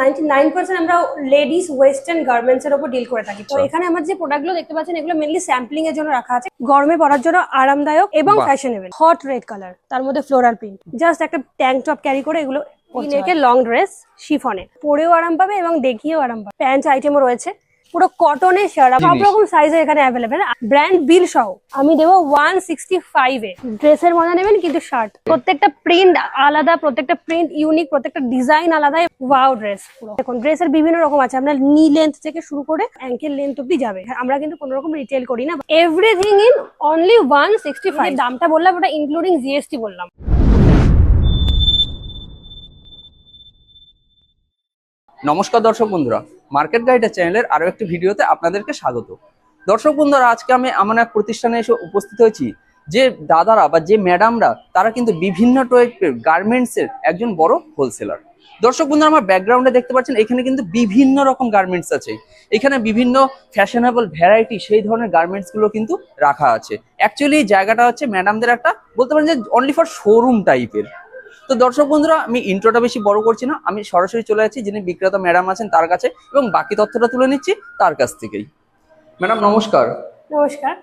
Ninety nine percent আমরা ladies western garments এর উপর ডিল করে থাকি। তো আচ্ছা। এখানে আমার যে প্রোডাক্টগুলো দেখতে পাচ্ছেন এগুলো মেনলি স্যাম্পলিং এর জন্য রাখা আছে। গরমে পরার জন্য আরামদায়ক এবং। ফ্যাশনেবল হট রেড কালার তার মধ্যে ফ্লোরাল প্রিন্ট জাস্ট একটা ট্যাঙ্ক টপ ক্যারি করে এগুলো লং ড্রেস শিফনে পরেও আরাম পাবে এবং দেখিয়েও আরাম পাবে। প্যান্ট আইটেমও রয়েছে। পুরো কটনের শার্ট সব। রকম সাইজে এখানে অ্যাভেলেবেল ব্র্যান্ড বিল সহ আমি দেবো ওয়ান সিক্সটি ফাইভে ড্রেসের মজা নেবেন কিন্তু শার্ট প্রত্যেকটা প্রিন্ট আলাদা প্রত্যেকটা প্রিন্ট ইউনিক প্রত্যেকটা ডিজাইন আলাদা। ওয়াও ড্রেস পুরো। দেখুন ড্রেসের বিভিন্ন রকম আছে। আপনার নি লেন্থ থেকে শুরু করে অ্যাঙ্কেল লেন্থ অব্দি যাবে। আমরা কিন্তু কোনো রকম রিটেল করি না। Everything in only one sixty five দামটা বললাম ওটা ইনক্লুডিং জিএসটি বললাম। নমস্কার দর্শক বন্ধুরা মার্কেট গাইডের চ্যানেলের আরও একটি ভিডিওতে আপনাদেরকে স্বাগত। দর্শক বন্ধুরা, আজকে আমি এমন এক প্রতিষ্ঠানে এসে উপস্থিত হয়েছি, যে দাদারা বা যে ম্যাডামরা, তারা কিন্তু বিভিন্ন টাইপের গার্মেন্টসের একজন বড় হোলসেলার দর্শক বন্ধুরা, আমার ব্যাকগ্রাউন্ডে দেখতে পাচ্ছেন, এখানে কিন্তু বিভিন্ন রকম গার্মেন্টস আছে। এখানে বিভিন্ন ফ্যাশনেবল ভ্যারাইটি সেই ধরনের গার্মেন্টসগুলো কিন্তু রাখা আছে। অ্যাকচুয়ালি জায়গাটা হচ্ছে ম্যাডামদের একটা, বলতে পারেন যে অনলি ফর শোরুম টাইপের তো দর্শক বন্ধুরা আমি ইন্ট্রোটা বেশি বড় করছি না। আমি সরাসরি চলে যাচ্ছি যিনি বিক্রেতা ম্যাডাম আছেন তার কাছে এবং বাকি তথ্যটা তুলে নিচ্ছি তার কাছ থেকেই। ম্যাডাম নমস্কার। নমস্কার।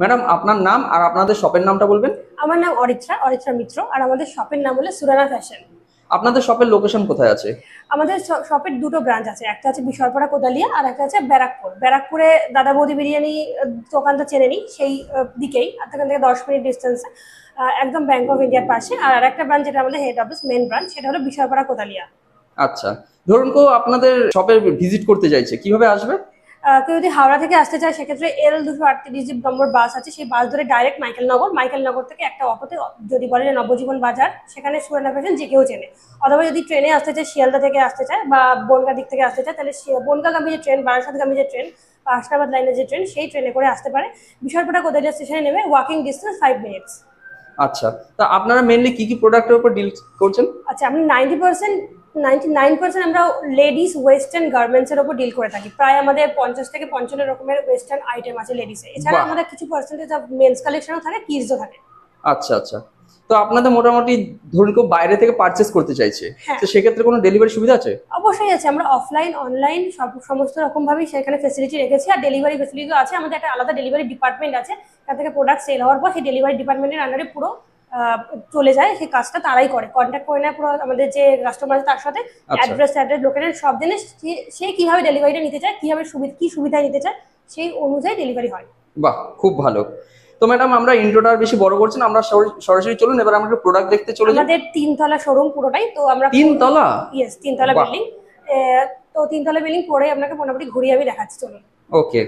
ম্যাডাম আপনার নাম আর আপনাদের শপের নামটা বলবেন? আমার নাম অরিত্রা অরিত্রা মিত্র আর আমাদের শপের নাম হলো সুরানা ফ্যাশন। আপনাদের শপের লোকেশন কোথায় আছে? আমাদের শপের দুটো ব্রাঞ্চ আছে একটা আছে বিশরপাড়া কোদালিয়া আর একটা আছে ব্যারাকপুর। ব্যারাকপুরে দাদা বৌদি বিরিয়ানি দোকানটা চেনে নিই সেই দিকেই আর থেকে দশ মিনিট ডিস্টেন্সে একদম ব্যাংক অফ ইন্ডিয়ার পাশে। আর আরেকটা ব্রাঞ্চ যেটা আমাদের হেড অফিস মেন ব্রাঞ্চ সেটা হলো বিশরপাড়া কোদালিয়া। আচ্ছা। ধরুন কেউ আপনাদের শপে ভিজিট করতে চাইছে কীভাবে আসবে? কেউ যদি হাওড়া থেকে আসতে চায় সেক্ষেত্রে এল দুশো আটত্রিশ যে নম্বর বাস আছে সেই বাস ধরে ডাইরেক্ট মাইকেলনগর। মাইকেলনগর থেকে একটা অটোতে যদি বলে যে নবজীবন বাজার সেখানে সুরেনা ফ্যাশন যে কেউ চেনে। অথবা যদি ট্রেনে আসতে চায় শিয়ালদা থেকে আসতে চায় বা বনগা দিক থেকে আসতে চায় তাহলে বনগাগামী যে ট্রেন বারাসাতগামী যে ট্রেন বা হাসনাবাদ লাইনের যে ট্রেন সেই ট্রেনে করে আসতে পারে। বিশালপাটা কোদালিয়া স্টেশনে নেমে ওয়াকিং ডিস্টেন্স ফাইভ মিনিটস আচ্ছা তা আপনারা মেইনলি কি কি প্রোডাক্টের উপর ডিল করছেন? আচ্ছা আমি ninety percent ninety nine percent আমরা লেডিস ওয়েস্টার্ন গার্মেন্টস এর উপর ডিল করে থাকি। প্রায় আমাদের পঞ্চাশ থেকে পঞ্চান্ন রকমের ওয়েস্টার্ন আইটেম আছে লেডিসে এছাড়া আমাদের কিছু পার্সেন্টেজ অফ মেন্স কালেকশনও থাকে কিডসও থাকে। আচ্ছা আচ্ছা। তো আপনাদের মোটামুটি ধরুন কেউ বাইরে থেকে পারচেস করতে চাইছে হ্যাঁ। তো সেক্ষেত্রে কোনো ডেলিভারি সুবিধা আছে অবশ্যই আছে আমরা অফলাইন অনলাইন সব সমস্ত রকম ভাবেই সেখানে ফেসিলিটি রেখেছি আর ডেলিভারি ফেসিলিটিও আছে আমাদের একটা আলাদা ডেলিভারি ডিপার্টমেন্ট আছে তার থেকে প্রোডাক্ট সেল হওয়ার পর সেই ডেলিভারি ডিপার্টমেন্টের আন্ডারে পুরো চলে যায় সেই কাজটা তারাই করে কন্ট্যাক্ট করে নেয় পুরো আমাদের যে কাস্টমার আছে তার সাথে। অ্যাড্রেস অ্যাড্রেস লোকেশন সব জেনে সে- সে কীভাবে ডেলিভারিটা নিতে চায় কীভাবে সুবিধা কি সুবিধা নিতে চায় সেই অনুযায়ী ডেলিভারি হয় বাহ খুব ভালো তো ম্যাডাম আমরা ইন্ট্রোটা বেশি বড় করছি না আমরা সরাসরি চলুন এবার আমরা একটু প্রোডাক্ট দেখতে চলে যাই। আমাদের তিনতলা শোরুম পুরোটাই তো আমরা তিন তলা ইয়েস তিনতলা। বিল্ডিং তো তিনতলা বিল্ডিং পরে আপনাকে মোটামুটি ঘুরিয়ে আমি দেখাচ্ছি চলুন। ওকে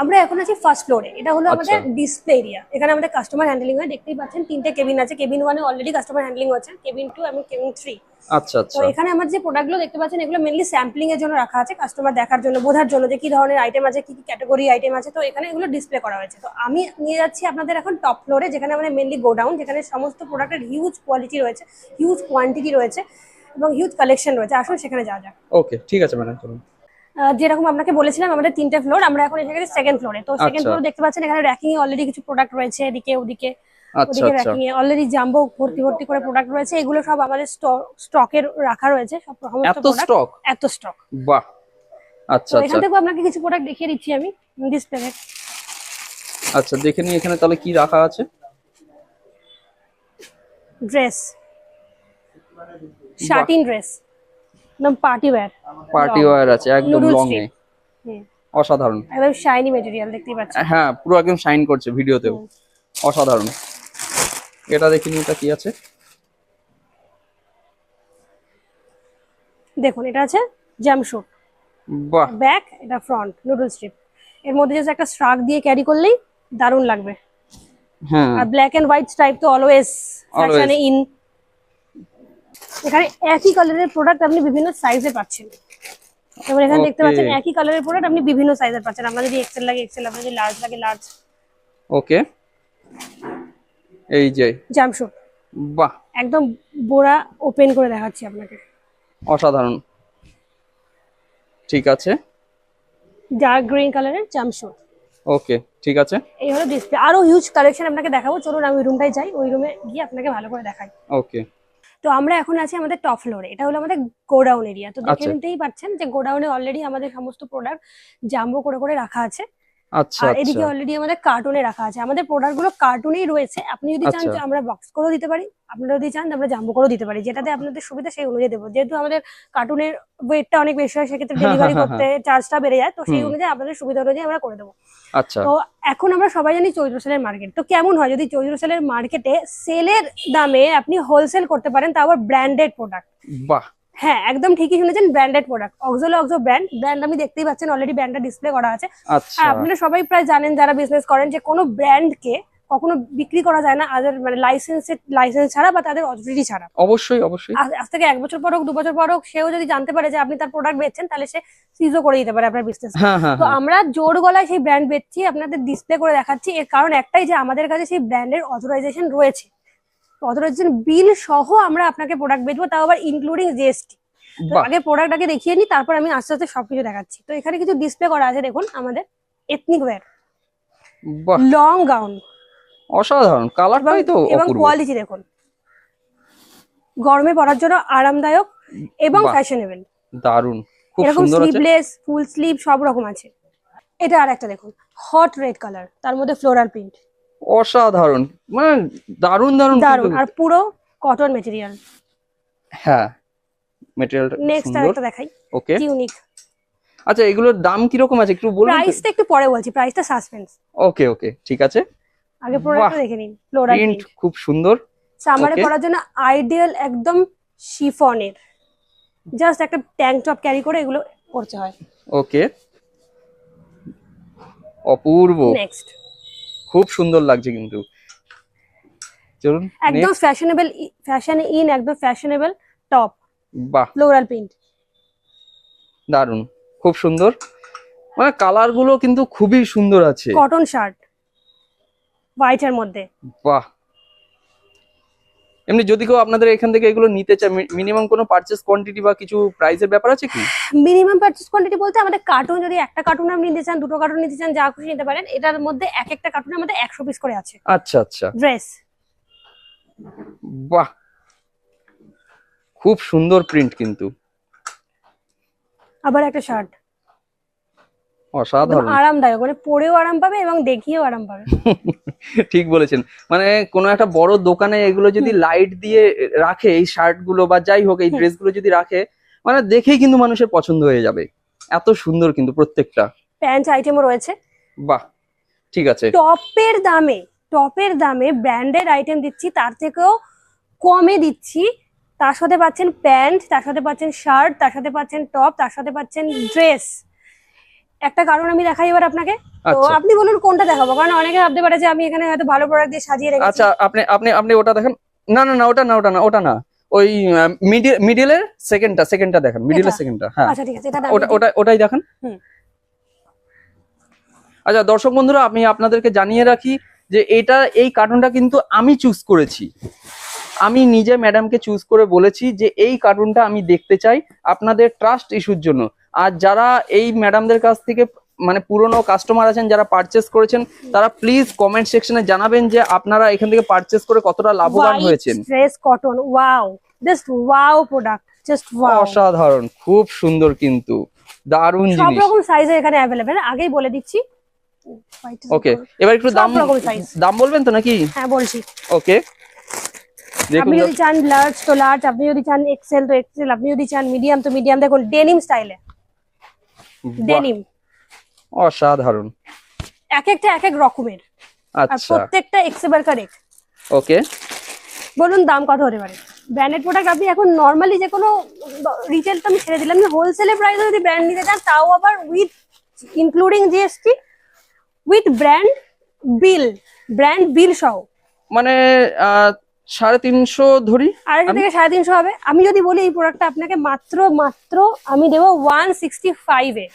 আমরা এখন আছি ফার্স্ট ফ্লোরে এটা হলো আমাদের আচ্ছা। ডিসপ্লে এরিয়া এখানে আমাদের কাস্টমার হ্যান্ডলিং হয়। দেখতেই পাচ্ছেন তিনটে কেবিন আছে। কেবিন ওয়ানে অলরেডি কাস্টমার হ্যান্ডলিং হচ্ছে কেবিন টু এবং কেবিন থ্রি আচ্ছা তো আচ্ছা। এখানে আমার যে প্রোডাক্টগুলো দেখতে পাচ্ছেন এগুলো মেনলি স্যাম্পলিং এর জন্য রাখা আছে কাস্টমার দেখার জন্য বোঝার জন্য যে কি ধরনের আইটেম আছে কি কি ক্যাটাগরি আইটেম আছে। তো এখানে এগুলো ডিসপ্লে করা হয়েছে। তো আমি নিয়ে যাচ্ছি আপনাদের এখন টপ ফ্লোরে যেখানে আমাদের মেনলি গোডাউন যেখানে সমস্ত প্রোডাক্টের হিউজ কোয়ালিটি রয়েছে হিউজ কোয়ান্টিটি রয়েছে এবং হিউজ কালেকশন রয়েছে। আসুন সেখানে যাওয়া যাক। ওকে ঠিক আছে ম্যাডাম চলুন। যেরকম আপনাকে বলেছিলাম আমাদের তিনটে ফ্লোর আমরা এখন এসে গেছি সেকেন্ড ফ্লোরে তো সেকেন্ড আচ্ছা। ফ্লোর দেখতে পাচ্ছেন এখানে র্যাকিং এ অলরেডি কিছু প্রোডাক্ট রয়েছে এদিকে ওদিকে আচ্ছা ওদিকে আচ্ছা। র্যাকিং এ অলরেডি জাম্বো ভর্তি ভর্তি করে প্রোডাক্ট রয়েছে। এগুলো সব আমাদের স্টকের রাখা রয়েছে সব সমস্ত এত স্টক এত স্টক বাহ। আচ্ছা আচ্ছা। এখান থেকেও আপনাকে কিছু প্রোডাক্ট দেখিয়ে দিচ্ছি আমি ডিসপ্লে আচ্ছা দেখে নিই এখানে তাহলে কি রাখা আছে। ড্রেস শার্টিন ড্রেস একদম পার্টি ওয়্যার পার্টি ওয়্যার আছে একদম লং এ অসাধারণ। একদম শাইনি মেটেরিয়াল দেখতেই পাচ্ছেন। হ্যাঁ পুরো একদম শাইন করছে ভিডিওতেও। অসাধারণ। এটা দেখে নিই এটা কি আছে? দেখুন এটা আছে জামশুট বাহ। ব্যাক এটা ফ্রন্ট নুডল স্ট্রিপ এর মধ্যে জাস্ট একটা স্ট্রাক দিয়ে ক্যারি করলেই দারুণ লাগবে। হ্যাঁ। আর ব্ল্যাক এন্ড হোয়াইট স্ট্রাইপ তো অলওয়েজ ফ্যাশনে ইন এখানে একই কালারের প্রোডাক্ট আপনি বিভিন্ন সাইজে পাচ্ছেন। এবার এখানে দেখতে পাচ্ছেন একই কালারের প্রোডাক্ট আপনি বিভিন্ন সাইজের পাচ্ছেন। আপনার যদি এক্সেল লাগে এক্সেল আপনার যদি লার্জ লাগে লার্জ ওকে এই যে। জামশুট বাহ। একদম বোরা ওপেন করে দেখাচ্ছি আপনাকে। অসাধারণ। ঠিক আছে। ডার্ক গ্রিন কালারের জামশুট ওকে ঠিক আছে। এই হলো ডিসপ্লে আরও হিউজ কালেকশন আপনাকে দেখাবো। চলুন আমি রুমটাই যাই। ওই রুমে গিয়ে আপনাকে ভালো করে দেখাই। ওকে তো আমরা এখন আছি আমাদের টপ ফ্লোরে এটা হলো আমাদের গোডাউন এরিয়া তো দেখে আচ্ছা। নিতেই পারছেন যে গোডাউনে অলরেডি আমাদের সমস্ত প্রোডাক্ট জাম্বো করে করে রাখা আছে। আচ্ছা আর এদিকে আচ্ছা। অলরেডি আমাদের কার্টুনে রাখা আছে। আমাদের প্রোডাক্টগুলো কার্টুনেই রয়েছে। আপনি যদি চান আচ্ছা। যে আমরা বক্স করেও দিতে পারি। আপনারা যদি চান আমরা জাম্বো করেও দিতে পারি। যেটাতে আপনাদের সুবিধা সেই অনুযায়ী দেবো। যেহেতু আমাদের কার্টুনের ওয়েটটা অনেক বেশি হয় সেক্ষেত্রে হ্যাঁ, ডেলিভারি হ্যাঁ, করতে চার্জটা বেড়ে যায়। তো সেই অনুযায়ী আপনাদের সুবিধা অনুযায়ী আমরা করে দেবো। আচ্ছা। তো এখন আমরা সবাই জানি চৈত্র সেলের মার্কেট তো কেমন হয়? যদি চৈত্র সেলের মার্কেটে সেলের দামে আপনি হোলসেল করতে পারেন তা আবার ব্র্যান্ডেড প্রোডাক্ট বাহ! হ্যাঁ একদম ঠিকই শুনেছেন branded product Oxolloxo brand brand আমি দেখতেই পাচ্ছেন অলরেডি ব্র্যান্ডটা ডিসপ্লে করা আছে। আচ্ছা। আর আপনারা সবাই প্রায় জানেন যারা বিজনেস করেন যে কোনো ব্র্যান্ডকে কখনো বিক্রি করা যায় না আদার মানে লাইসেন্সের লাইসেন্স ছাড়া বা তাদের অথরিটি ছাড়া। অবশ্যই অবশ্যই। আজ আজ থেকে এক বছর পর হোক দু বছর পর হোক সেও যদি জানতে পারে যে আপনি তার প্রোডাক্ট বেচছেন তাহলে সে সিজও করে দিতে পারে আপনার বিজনেস হ্যাঁ হ্যাঁ তো হ্যাঁ। আমরা জোর গলায় সেই ব্র্যান্ড বেচছি আপনাদের ডিসপ্লে করে দেখাচ্ছি। এর কারণ একটাই যে আমাদের কাছে সেই ব্র্যান্ডের অথরাইজেশন রয়েছে। অথরাইজেশন বিল সহ আমরা আপনাকে প্রোডাক্ট বেচবো তাও আবার ইনক্লুডিং জিএসটি আগে প্রোডাক্ট আগে দেখিয়ে নিই তারপর আমি আস্তে আস্তে সবকিছু দেখাচ্ছি। তো এখানে কিছু ডিসপ্লে করা আছে দেখুন আমাদের এথনিক ওয়্যার লং গাউন অসাধারণ কালারটাই তো এবং কোয়ালিটি দেখুন। গরমে পরার জন্য আরামদায়ক এবং। ফ্যাশনেবল দারুণ খুব এরকম সুন্দর আছে। স্লিভলেস ফুল স্লিভ সব রকম আছে। এটা আর একটা দেখুন হট রেড কালার তার মধ্যে ফ্লোরাল প্রিন্ট অসাধারণ। মানে দারুণ দারুণ দারুণ আর পুরো কটন মেটেরিয়াল হ্যাঁ মেটেরিয়ালটা নেক্সট আর একটা দেখাই। ওকে ইউনিক আচ্ছা এগুলোর দাম কীরকম আছে? একটু বলুন প্রাইসটা একটু পরে বলছি। প্রাইসটা সাসপেন্স ওকে ওকে ঠিক আছে। আগে প্রোডাক্টটা দেখে নিন। ফ্লোরাল প্রিন্ট খুব সুন্দর। সামারে. পরার জন্য আইডিয়াল একদম শিফনের জাস্ট একটা ট্যাঙ্ক টপ ক্যারি করে এগুলো করতে হয়। ওকে অপূর্ব। নেক্সট খুব সুন্দর লাগছে কিন্তু। চলুন একদম। ফ্যাশনেবল ফ্যাশন ইন একদম ফ্যাশনেবল টপ বাহ। ফ্লোরাল প্রিন্ট দারুণ খুব সুন্দর। মানে কালারগুলো কিন্তু খুবই সুন্দর আছে। কটন শার্ট হোয়াইট এর মধ্যে। বাহ। এমনি যদি কেউ আপনাদের এখান থেকে এগুলো নিতে চায় মিনিমাম কোনো পারচেস কোয়ান্টিটি বা কিছু প্রাইসের ব্যাপার আছে কি? মিনিমাম পারচেস কোয়ান্টিটি বলতে আমাদের কার্টুন যদি একটা কার্টুন আপনি নিতে চান দুটো কার্টুন নিতে চান যা খুশি নিতে পারেন এটার মধ্যে এক একটা কার্টুনের আমাদের একশো পিস করে আছে। আচ্ছা আচ্ছা। ড্রেস বাহ! খুব সুন্দর প্রিন্ট কিন্তু। আবার একটা শার্ট অসাধারণ। আরামদায়ক মানে পরেও আরাম পাবে এবং দেখিয়েও আরাম পাবে। ঠিক বলেছেন। মানে কোনো একটা বড় দোকানে এগুলো যদি লাইট দিয়ে রাখে এই শার্টগুলো বা যাই হোক এই। ড্রেসগুলো যদি রাখে মানে দেখেই কিন্তু মানুষের পছন্দ হয়ে যাবে। এত সুন্দর কিন্তু প্রত্যেকটা। প্যান্ট আইটেমও রয়েছে। বাহ! ঠিক আছে। টপের দামে টপের দামে ব্র্যান্ডেড আইটেম দিচ্ছি তার থেকেও কমে দিচ্ছি। তার সাথে পাচ্ছেন প্যান্ট তার সাথে পাচ্ছেন শার্ট তার সাথে পাচ্ছেন টপ তার সাথে পাচ্ছেন ড্রেস একটা কারণ আমি দেখাই এবার আপনাকে। তো আচ্ছা। আপনি বলুন কোনটা দেখাবো? কারণ অনেকে ভাবতে পারে যে আমি এখানে হয়তো ভালো প্রোডাক্ট দিয়ে সাজিয়ে রেখেছি। আচ্ছা আপনি আপনি আপনি ওটা দেখেন। না না না ওটা না ওটা না ওটা না। ওই মিডিল মিডিলের সেকেন্ডটা সেকেন্ডটা দেখেন মিডিলের? সেকেন্ডটা হ্যাঁ। আচ্ছা ঠিক আছে এটা ওটা ওটা ওটাই দেখেন। হুম। আচ্ছা দর্শক বন্ধুরা আমি আপনাদেরকে জানিয়ে রাখি যে এটা এই কার্টুনটা কিন্তু আমি চুজ করেছি। আমি নিজে ম্যাডামকে চুজ করে বলেছি যে এই কার্টুনটা আমি দেখতে চাই আপনাদের ট্রাস্ট ইস্যুর জন্য। আর যারা এই ম্যাডামদের কাছ থেকে মানে পুরনো কাস্টমার আছেন যারা পারচেস করেছেন তারা প্লিজ কমেন্ট সেকশনে জানাবেন যে আপনারা এখান থেকে পারচেস করে কতটা লাভবান হয়েছেন। Dress cotton wow just wow product just wow অসাধারণ খুব সুন্দর কিন্তু দারুণ সব জিনিস। রকম সাইজে এখানে অ্যাভেলেবেল আগেই বলে দিচ্ছি। ওকে এবার একটু দাম। দাম বলবেন তো নাকি? হ্যাঁ বলছি। ওকে আপনি যদি চান লার্জ তো লার্জ আপনি যদি চান এক্সেল তো এক্সেল আপনি যদি চান মিডিয়াম তো মিডিয়াম দেখুন ডেনিম স্টাইলে ডেনিম অসাধারণ। এক একটা এক এক রকমের। আচ্ছা। প্রত্যেকটা এক্সেবার কারেক্ট ওকে। বলুন দাম কত হতে পারে? ব্র্যান্ডেড প্রোডাক্ট আপনি এখন নর্মালি যে কোনো রিটেল তো আমি ছেড়ে দিলাম হোলসেলে প্রাইসে যদি ব্র্যান্ড নিতে চান তাও আবার with including GST with brand bill brand bill সহ। মানে সাড়ে তিনশো ধরি। আড়াইশো থেকে সাড়ে তিনশো হবে। আমি যদি বলি এই প্রোডাক্টটা আপনাকে মাত্র মাত্র আমি দেবো ওয়ান সিক্সটি ফাইভে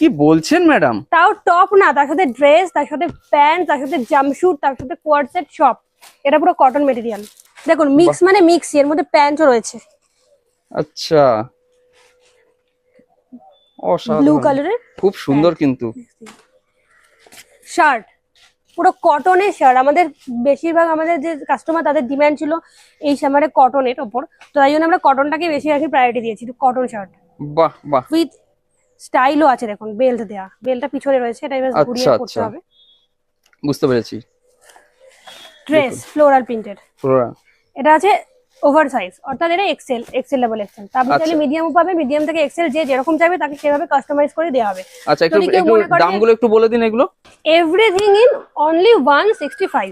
কি বলছেন ম্যাডাম? তাও টপ না তার সাথে ড্রেস তার সাথে প্যান্ট তার সাথে তার সাথে সব এটা পুরো কটন মেটেরিয়াল দেখুন মিক্স মানে মিক্স এর মধ্যে প্যান্টও রয়েছে। আচ্ছা। ব্লু কালারের খুব সুন্দর কিন্তু। শার্ট পুরো কটনের শার্ট আমাদের বেশিরভাগ আমাদের যে কাস্টমার তাদের ডিম্যান্ড ছিল এই সামারে কটনের ওপর। তো তাই জন্য আমরা কটনটাকে বেশি আর কি প্রায়োরিটি দিয়েছি কটন শার্ট বাহ বাহ। উইথ স্টাইলও আছে দেখুন বেল্ট দেয়া। বেল্টটা পিছনে রয়েছে এটা এবার আচ্ছা, ঘুরিয়ে করতে আচ্ছা। হবে। বুঝতে পেরেছি। ড্রেস ফ্লোরাল প্রিন্টেড ফ্লোরাল এটা আছে ওভার সাইজ অর্থাৎ এটা এক্সেল এক্সেল এক্সেল তা আপনি। চাইলে মিডিয়ামও পাবে মিডিয়াম থেকে এক্সেল যে যেরকম চাইবে তাকে সেভাবে কাস্টমাইজ করে দেওয়া হবে। আচ্ছা একটু একটু দামগুলো একটু বলে দিন এগুলো। Everything in only one sixty five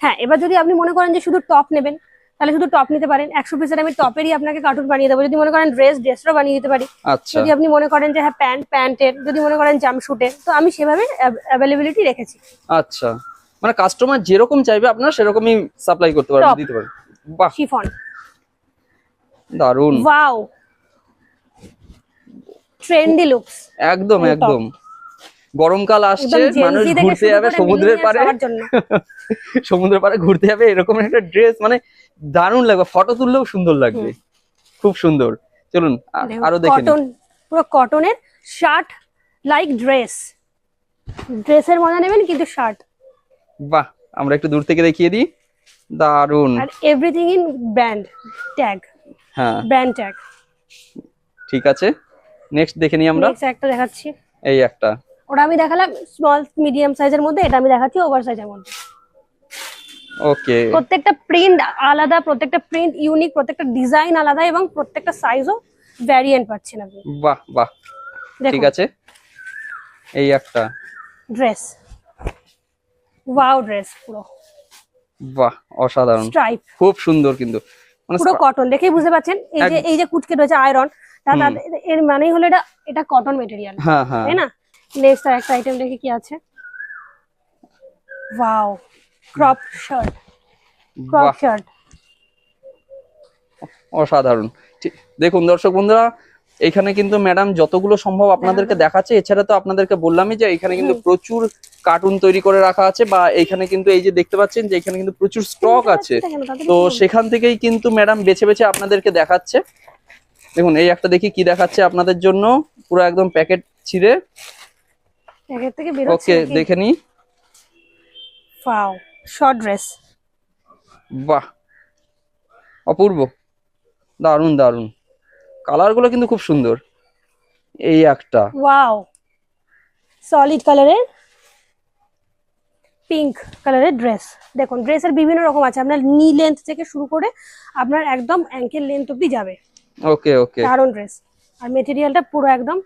হ্যাঁ এবার যদি আপনি মনে করেন যে শুধু টপ নেবেন তাহলে শুধু টপ নিতে পারেন। একশো পিসের আমি টপেরই আপনাকে কার্টুন বানিয়ে দেবো। যদি মনে করেন ড্রেস বানিয়ে দিতে পারি। আচ্ছা। যদি আপনি মনে করেন যে হ্যাঁ প্যান্ট প্যান্টের যদি মনে করেন জামশুটের তো আমি সেভাবে অ্যাভেলেবিলিটি রেখেছি। আচ্ছা। মানে কাস্টমার যেরকম চাইবে আপনারা সেরকমই সাপ্লাই করতে পারবেন দিতে শিফন। দারুণ ওয়াও ট্রেন্ডি লুকস একদম একদম। গরমকাল আসছে মানুষ ঘুরতে যাবে সমুদ্রের পারে সমুদ্রের পারে ঘুরতে যাবে এরকম একটা ড্রেস মানে দারুণ লাগবে। ফটো তুললেও সুন্দর লাগবে। খুব সুন্দর। চলুন আরও দেখে নিই। কটন পুরো কটনের শার্ট লাইক ড্রেস ড্রেসের মজা নেবেন কিন্তু শার্ট বাহ আমরা একটু দূর থেকে দেখিয়ে দিই। দারুণ। আর এভরিথিং ইন ব্র্যান্ড ট্যাগ হ্যাঁ। ব্র্যান্ড ট্যাগ ঠিক আছে। নেক্সট দেখে নিই আমরা। নেক্সট একটা দেখাচ্ছি। এই একটা। ওটা আমি দেখালাম স্মল মিডিয়াম সাইজের মধ্যে এটা আমি দেখাচ্ছি ওভার সাইজের মধ্যে। ওকে প্রত্যেকটা প্রিন্ট আলাদা প্রত্যেকটা প্রিন্ট ইউনিক প্রত্যেকটা ডিজাইন আলাদা এবং প্রত্যেকটা সাইজও ভ্যারিয়েন্ট পাচ্ছেন আপনি। বাহ বাহ। ঠিক আছে। এই একটা। ড্রেস ওয়াও ড্রেস পুরো। বাহ অসাধারণ। স্ট্রাইপ খুব সুন্দর কিন্তু। মানে পুরো কটন দেখেই বুঝতে পারছেন? এই যে এই যে কুচকে রয়েছে আয়রন তা এর মানেই হলো এটা এটা কটন মেটেরিয়াল হ্যাঁ হ্যাঁ। তাই না? নেক্সট আর একটা আইটেম দেখে কি আছে? Wow crop shirt crop shirt অসাধারণ। দেখুন দর্শক বন্ধুরা এখানে কিন্তু ম্যাডাম যতগুলো সম্ভব আপনাদেরকে দেখাচ্ছে। এছাড়া তো আপনাদেরকে বললামই যে এখানে কিন্তু প্রচুর কার্টুন তৈরি করে রাখা আছে বা এখানে কিন্তু এই যে দেখতে পাচ্ছেন যে এখানে কিন্তু প্রচুর স্টক আছে। তো সেখান থেকেই কিন্তু ম্যাডাম বেছে বেছে আপনাদেরকে দেখাচ্ছে। দেখুন এই একটা দেখি কি দেখাচ্ছে আপনাদের জন্য। পুরো একদম প্যাকেট ছিঁড়ে। প্যাকেট থেকে বেরোচ্ছে ওকে দেখে ওয়াও শর্ট ড্রেস বাহ অপূর্ব। দারুণ দারুণ। কালারগুলো কিন্তু খুব সুন্দর। এই একটা। ওয়াও সলিড কালারের পিঙ্ক কালারের ড্রেস দেখুন ড্রেসের বিভিন্ন রকম আছে। আপনার নি লেন্থ থেকে শুরু করে আপনার একদম অ্যাঙ্কেল লেন্থ অব্দি যাবে। ওকে ওকে দারুণ ড্রেস আর মেটেরিয়ালটা পুরো একদম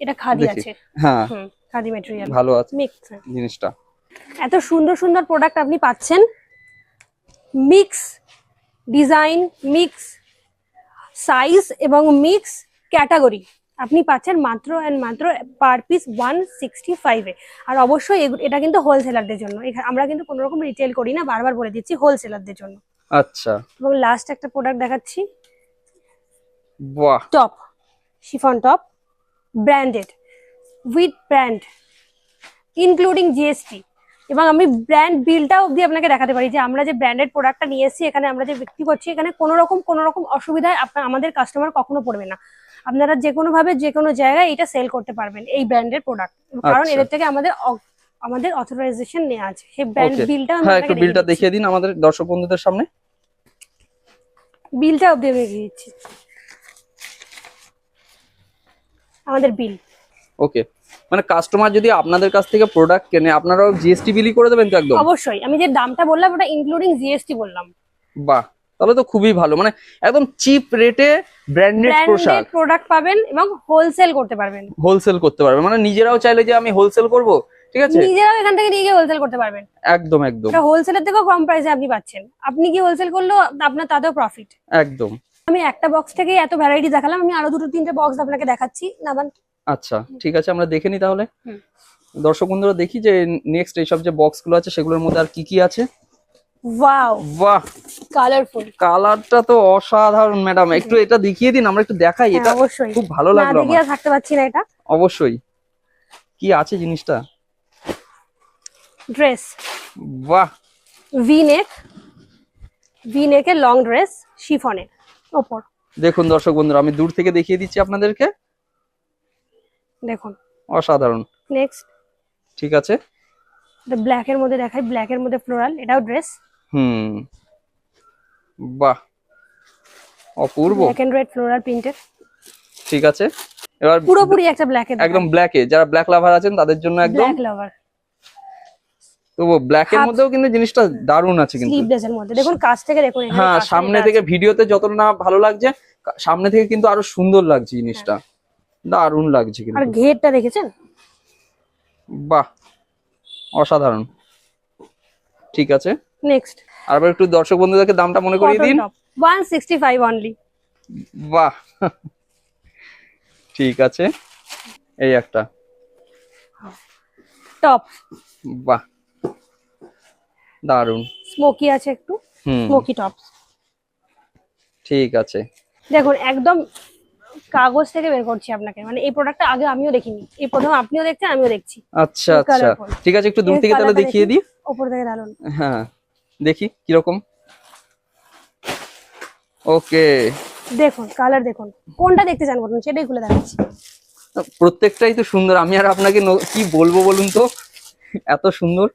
এটা খাদি আছে। হ্যাঁ। খাদি মেটেরিয়াল ভালো আছে মিক্স জিনিসটা। এত সুন্দর সুন্দর প্রোডাক্ট আপনি পাচ্ছেন। মিক্স ডিজাইন মিক্স সাইজ এবং মিক্স ক্যাটাগরি আপনি পাচ্ছেন মাত্র অ্যান্ড মাত্র পার পিস ওয়ান সিক্সটি ফাইভে আর অবশ্যই এটা কিন্তু হোলসেলারদের জন্য। আমরা কিন্তু কোনো রকম রিটেল করি না বারবার বলে দিচ্ছি হোলসেলারদের জন্য। আচ্ছা। এবং লাস্ট একটা প্রোডাক্ট দেখাচ্ছি। বাহ। Top chiffon top branded with brand including GST এবং আমি ব্র্যান্ড বিলটা অবধি আপনাকে দেখাতে পারি যে আমরা যে ব্র্যান্ডেড প্রোডাক্টটা নিয়ে এসেছি এখানে আমরা যে বিক্রি করছি এখানে কোনো রকম কোনো রকম অসুবিধায় আপনার আমাদের কাস্টমার কখনো পড়বে না। আপনারা যে কোনো ভাবে যে কোনো জায়গায় এটা সেল করতে পারবেন এই ব্র্যান্ডের প্রোডাক্ট কারণ আচ্ছা। এদের থেকে আমাদের আমাদের অথরাইজেশন নেওয়া আছে। সেই ব্র্যান্ড বিলটা হ্যাঁ একটু বিলটা দেখিয়ে দিন আমাদের দর্শক বন্ধুদের সামনে। বিলটা অবধি আমি দিচ্ছি। আমাদের বিল ওকে মানে কাস্টমার যদি আপনাদের কাছ থেকে প্রোডাক্ট কেনে আপনারাও জিএসটি বিলি করে দেবেন তো একদম? অবশ্যই আমি যে দামটা বললাম ওটা ইনক্লুডিং জিএসটি বললাম। বাহ তাহলে তো খুবই ভালো মানে একদম চিপ রেটে ব্র্যান্ডেড পোশাক। প্রোডাক্ট পাবেন এবং হোলসেল করতে পারবেন। হোলসেল করতে পারবেন মানে নিজেরাও চাইলে যে আমি হোলসেল করব ঠিক আছে? নিজেরাও এখান থেকে নিয়ে গিয়ে হোলসেল করতে পারবেন। একদম একদম। এটা হোলসেলের থেকেও কম প্রাইসে আপনি পাচ্ছেন। আপনি কি হোলসেল করলেও আপনার তাতেও প্রফিট একদম। আমি একটা বক্স থেকে এত ভ্যারাইটি দেখালাম আমি আরও দুটো তিনটে বক্স আপনাকে দেখাচ্ছি। না আচ্ছা ঠিক আছে আমরা দেখে নিই তাহলে। দর্শক বন্ধুরা দেখি যে নেক্সট এইসব যে বক্সগুলো আছে সেগুলোর মধ্যে আর কি কি আছে? ওয়াও বাহ! কালারফুল কালারটা তো অসাধারণ ম্যাডাম। একটু এটা দেখিয়ে দিন আমরা একটু দেখাই। এটা হ্যাঁ, অবশ্যই। খুব ভালো লাগল আমার। থাকতে পারছি না এটা। অবশ্যই। কি আছে জিনিসটা? ড্রেস বাহ! ভি নেক ভি নেকের লং ড্রেস শিফনের ওপর। দেখুন দর্শক বন্ধুরা আমি দূর থেকে দেখিয়ে দিচ্ছি আপনাদেরকে। দেখুন। অসাধারণ। নেক্সট ঠিক আছে। এটা ব্ল্যাক এর মধ্যে দেখাই ব্ল্যাক এর মধ্যে ফ্লোরাল এটাও ড্রেস হুম। বাহ। অপূর্ব। Black and red floral printed ঠিক আছে। এবার পুরোপুরি একটা ব্ল্যাক একদম ব্ল্যাকে যারা ব্ল্যাক লাভার আছেন তাদের জন্য একদম ব্ল্যাক লাভার তো ব্ল্যাক এর মধ্যেও কিন্তু জিনিসটা দারুণ আছে কিন্তু। স্লিভলেস এর মধ্যে। দেখুন কাছ থেকে দেখুন হ্যাঁ সামনে থেকে ভিডিওতে যতটা না ভালো লাগছে সামনে থেকে কিন্তু আরও সুন্দর লাগছে জিনিসটা। দারুণ লাগছে কিন্তু আর ঘেরটা দেখেছেন? বাহ অসাধারণ। ঠিক আছে। নেক্সট আর এবার একটু দর্শক বন্ধুদেরকে দামটা মনে করিয়ে দিন। Top one sixty five only বাহ। ঠিক আছে। এই একটা। টপ বাহ। দারুণ। স্মোকি আছে একটু। স্মোকি টপ ঠিক আছে। দেখুন একদম কাগজ থেকে বের করছি আপনাকে। মানে এই প্রোডাক্টটা আগে আমিও দেখিনি। এই প্রথম আপনিও দেখছেন আমিও দেখছি। আচ্ছা আচ্ছা। ঠিক আছে একটু দূর থেকে তাহলে দেখিয়ে দিই। ওপর থেকে ঢালুন। হ্যাঁ দেখি কীরকম। ওকে। দেখুন কালার দেখুন। কোনটা দেখতে চান বলুন সেটাই খুলে দেখাচ্ছি। প্রত্যেকটাই তো সুন্দর। আমি আর আপনাকে কি বলব বলুন তো? এত সুন্দর।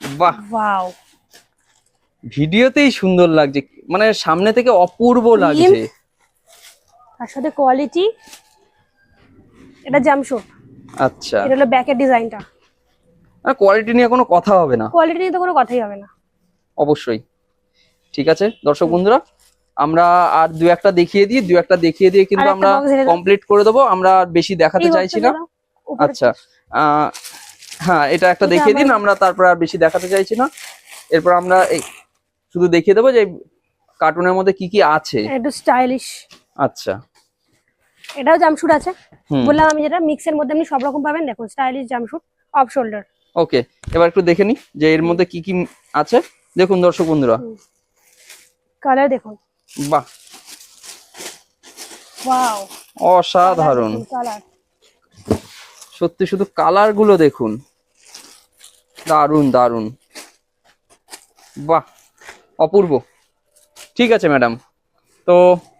বাহ! ওয়াও! ভিডিওতেই সুন্দর লাগছে। মানে সামনে থেকে অপূর্ব লাগছে। তার সাথে কোয়ালিটি এটা জামশুট আচ্ছা। এটা হলো ব্যাকের ডিজাইনটা আর কোয়ালিটি নিয়ে কোনো কথা হবে না। কোয়ালিটি নিয়ে তো কোনো কথাই হবে না। অবশ্যই। ঠিক আছে দর্শক বন্ধুরা আমরা আর দু একটা দেখিয়ে দিই দু একটা দেখিয়ে দিয়ে কিন্তু আমরা। কমপ্লিট করে দেবো। আমরা আর বেশি দেখাতে চাইছি না। আচ্ছা হ্যাঁ এটা একটা দেখিয়ে দিন আমরা তারপর আর বেশি দেখাতে চাইছি না। এরপর আমরা এই শুধু দেখিয়ে দেবো যে কার্টুনের মধ্যে কি কি আছে। একটু স্টাইলিশ আচ্ছা। এটাও জামশুট আছে। বললাম আমি যেটা মিক্সের মধ্যে আপনি সব রকম পাবেন। দেখুন stylish jumpsuit off shoulder okay এবার একটু দেখে নি যে এর মধ্যে কি কি আছে। দেখুন দর্শক বন্ধুরা। কালার দেখুন। বাহ। ওয়াও অসাধারণ। কালার সত্যি শুধু কালারগুলো দেখুন। দারুণ দারুণ বাহ অপূর্ব। ঠিক আছে ম্যাডাম তো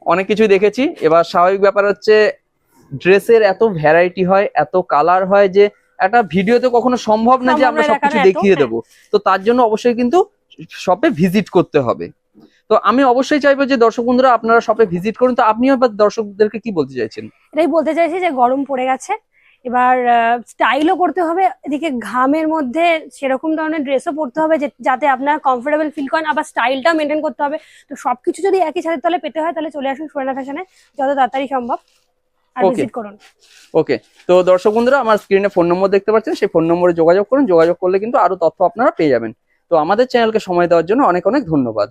অনেক কিছুই দেখেছি। এবার স্বাভাবিক ব্যাপার হচ্ছে ড্রেসের এত ভ্যারাইটি হয় এত কালার হয় যে একটা ভিডিওতে কখনো সম্ভব না যে আমরা সবকিছু দেখিয়ে হ্যাঁ। দেবো। তো তার জন্য অবশ্যই কিন্তু শপে ভিজিট করতে হবে। তো আমি অবশ্যই চাইব যে দর্শক বন্ধুরা আপনারা শপে ভিজিট করুন। তো আপনিও আবার দর্শকদেরকে কি বলতে চাইছেন? এটাই বলতে চাইছি যে গরম পড়ে গেছে। এবার স্টাইলও করতে হবে। এদিকে ঘামের মধ্যে সেরকম ধরনের ড্রেসও পরতে হবে যাতে আপনার কমফোর্টেবল ফিল করেন। আবার স্টাইলটাও মেনটেন করতে হবে। তো সবকিছু যদি একই সাথে তাহলে পেতে হয় তাহলে চলে আসুন সুরেনা ফ্যাশনে যত তাড়াতাড়ি সম্ভব। ওকে তো দর্শক বন্ধুরা আমার স্ক্রিনে ফোন নম্বর দেখতে পাচ্ছেন। সেই ফোন নম্বরে যোগাযোগ করুন। যোগাযোগ করলে কিন্তু আরও তথ্য আপনারা পেয়ে যাবেন। তো আমাদের চ্যানেলকে সময় দেওয়ার জন্য অনেক অনেক ধন্যবাদ।